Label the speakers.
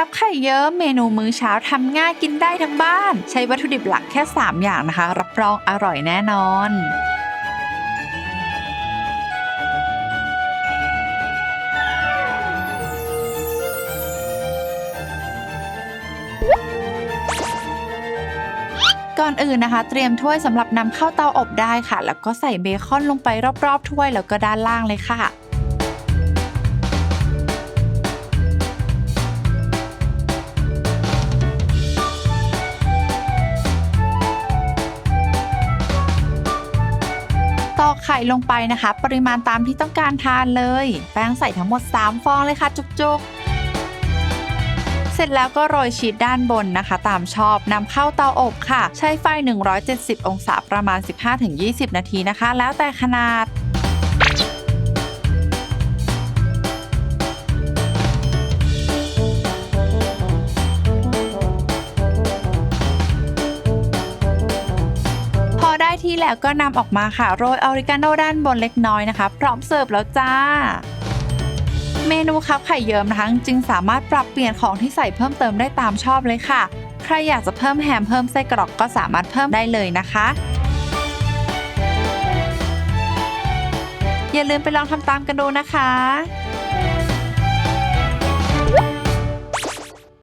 Speaker 1: ครับไข่เยิ้มเมนูมื้อเช้าทำง่ายกินได้ทั้งบ้าน ใช้วัตถุดิบหลักแค่ 3 อย่างนะคะ รับรองอร่อยแน่นอนก่อนอื่นนะคะ เตรียมถ้วยสำหรับนำเข้าเตาอบได้ค่ะ แล้วก็ใส่เบคอนลงไปรอบๆถ้วยแล้วก็ด้านล่างเลยค่ะ ตอกไข่ลงไปนะคะ ปริมาณตามที่ต้องการทานเลย แป้งใส่ทั้งหมด 3 ฟองเลยค่ะ จุกๆ เสร็จแล้วก็โรยชีสด้านบนนะคะ ตามชอบนำเข้าเตาอบค่ะ ใช้ไฟ 170 องศาประมาณ 15-20 นาทีนะคะ แล้วแต่ขนาด ได้ที่แล้วก็นำออกมาค่ะ โรยออริกาโนด้านบนเล็กน้อยนะคะ พร้อมเสิร์ฟแล้วจ้า เมนูคับไข่เยิ้มนะคะจึงสามารถปรับเปลี่ยนของที่ใส่เพิ่มเติมได้ตามชอบเลยค่ะ ใครอยากจะเพิ่มแฮมเพิ่มไส้กรอกก็สามารถเพิ่มได้เลยนะคะอย่าลืมไปลองทำตามกันดูนะคะ